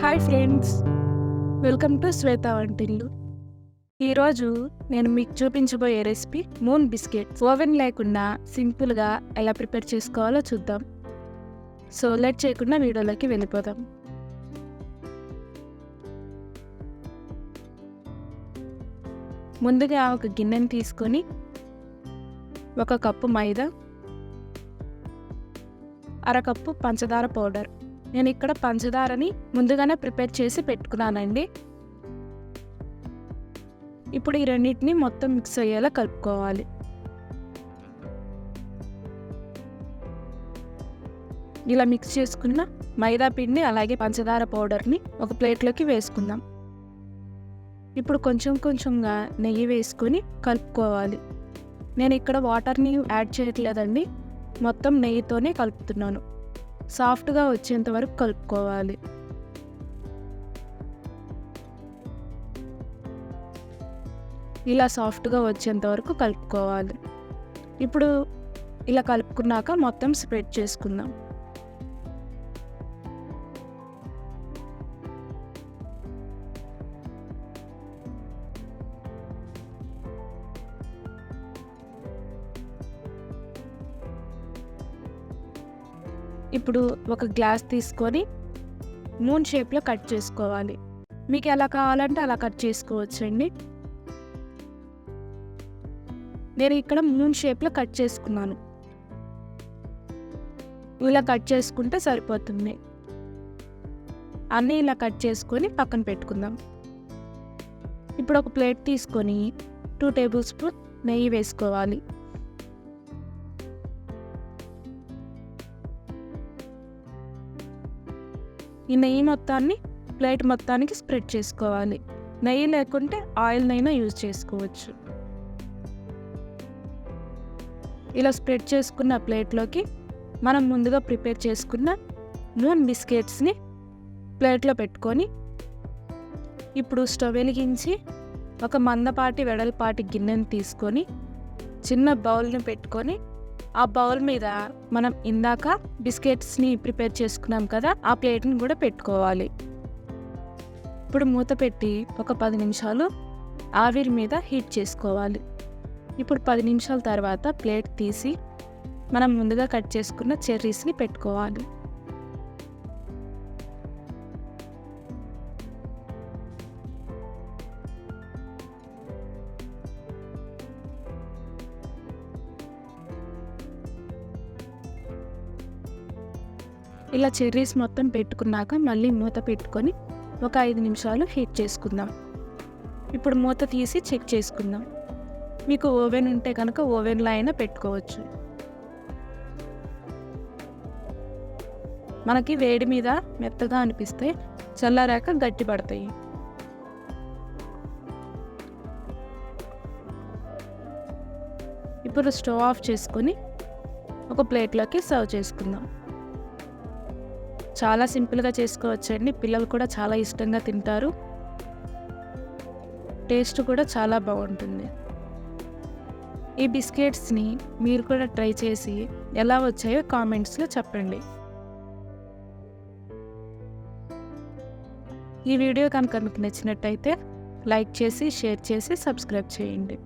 Hi friends welcome to Shweta Vantillu. ఈరోజు నేను మీకు చూపించబోయే రెసిపీ మూన్ బిస్కెట్. ఓవెన్ లేకుండా సింపుల్గా ఎలా ప్రిపేర్ చేసుకోవాలో చూద్దాం. సో లెట్ చేయకుండా వీడియోలోకి వెళ్ళిపోదాం. ముందుగా ఒక గిన్నెని తీసుకొని ఒక కప్పు మైదా అరకప్పు పంచదార పౌడర్. నేను ఇక్కడ పంచదారని ముందుగానే ప్రిపేర్ చేసి పెట్టుకున్నానండి. ఇప్పుడు ఈ రెండింటిని మొత్తం మిక్స్ అయ్యేలా కలుపుకోవాలి. ఇలా మిక్స్ చేసుకున్న మైదా పిండి అలాగే పంచదార పౌడర్ని ఒక ప్లేట్లోకి వేసుకుందాం. ఇప్పుడు కొంచెం కొంచెంగా నెయ్యి వేసుకొని కలుపుకోవాలి. నేను ఇక్కడ వాటర్ని యాడ్ చేయట్లేదండి. మొత్తం నెయ్యితోనే కలుపుతున్నాను. సాఫ్ట్గా వచ్చేంత వరకు కలుపుకోవాలి. ఇలా సాఫ్ట్గా వచ్చేంత వరకు కలుపుకోవాలి. ఇప్పుడు ఇలా కలుపుకున్నాక మొత్తం స్ప్రెడ్ చేసుకుందాం. ఇప్పుడు ఒక గ్లాస్ తీసుకొని మూన్ షేప్లో కట్ చేసుకోవాలి. మీకు ఎలా కావాలంటే అలా కట్ చేసుకోవచ్చండి. నేను ఇక్కడ మూన్ షేప్లో కట్ చేసుకున్నాను. ఇలా కట్ చేసుకుంటే సరిపోతుంది. అన్నీ ఇలా కట్ చేసుకొని పక్కన పెట్టుకుందాం. ఇప్పుడు ఒక ప్లేట్ తీసుకొని టూ టేబుల్ స్పూన్ నెయ్యి వేసుకోవాలి. ఈ నెయ్యి మొత్తాన్ని ప్లేట్ మొత్తానికి స్ప్రెడ్ చేసుకోవాలి. నెయ్యి లేకుంటే ఆయిల్నైనా యూజ్ చేసుకోవచ్చు. ఇలా స్ప్రెడ్ చేసుకున్న ప్లేట్లోకి మనం ముందుగా ప్రిపేర్ చేసుకున్న నూన్ బిస్కెట్స్ని ప్లేట్లో పెట్టుకొని ఇప్పుడు స్టవ్ వెలిగించి ఒక మందపాటి వెడల్పాటి గిన్నెని తీసుకొని చిన్న బౌల్ని పెట్టుకొని ఆ బౌల్ మీద మనం ఇందాక బిస్కెట్స్ని ప్రిపేర్ చేసుకున్నాం కదా ఆ ప్లేట్ని కూడా పెట్టుకోవాలి. ఇప్పుడు మూత పెట్టి ఒక పది నిమిషాలు ఆవిరి మీద హీట్ చేసుకోవాలి. ఇప్పుడు పది నిమిషాల తర్వాత ప్లేట్ తీసి మనం ముందుగా కట్ చేసుకున్న చెర్రీస్ని పెట్టుకోవాలి. ఇలా చెర్రీస్ మొత్తం పెట్టుకున్నాక మళ్ళీ మూత పెట్టుకొని ఒక ఐదు నిమిషాలు హీట్ చేసుకుందాం. ఇప్పుడు మూత తీసి చెక్ చేసుకుందాం. మీకు ఓవెన్ ఉంటే కనుక ఓవెన్లో అయినా పెట్టుకోవచ్చు. మనకి వేడి మీద మెత్తగా అనిపిస్తే చల్లారాక గట్టి పడతాయి. ఇప్పుడు స్టవ్ ఆఫ్ చేసుకొని ఒక ప్లేట్లోకి సర్వ్ చేసుకుందాం. చాలా సింపుల్గా చేసుకోవచ్చండి. పిల్లలు కూడా చాలా ఇష్టంగా తింటారు. టేస్ట్ కూడా చాలా బాగుంటుంది. ఈ బిస్కెట్స్ని మీరు కూడా ట్రై చేసి ఎలా వచ్చాయో కామెంట్స్లో చెప్పండి. ఈ వీడియో కనుక మీకు నచ్చినట్టయితే లైక్ చేసి షేర్ చేసి సబ్స్క్రైబ్ చేయండి.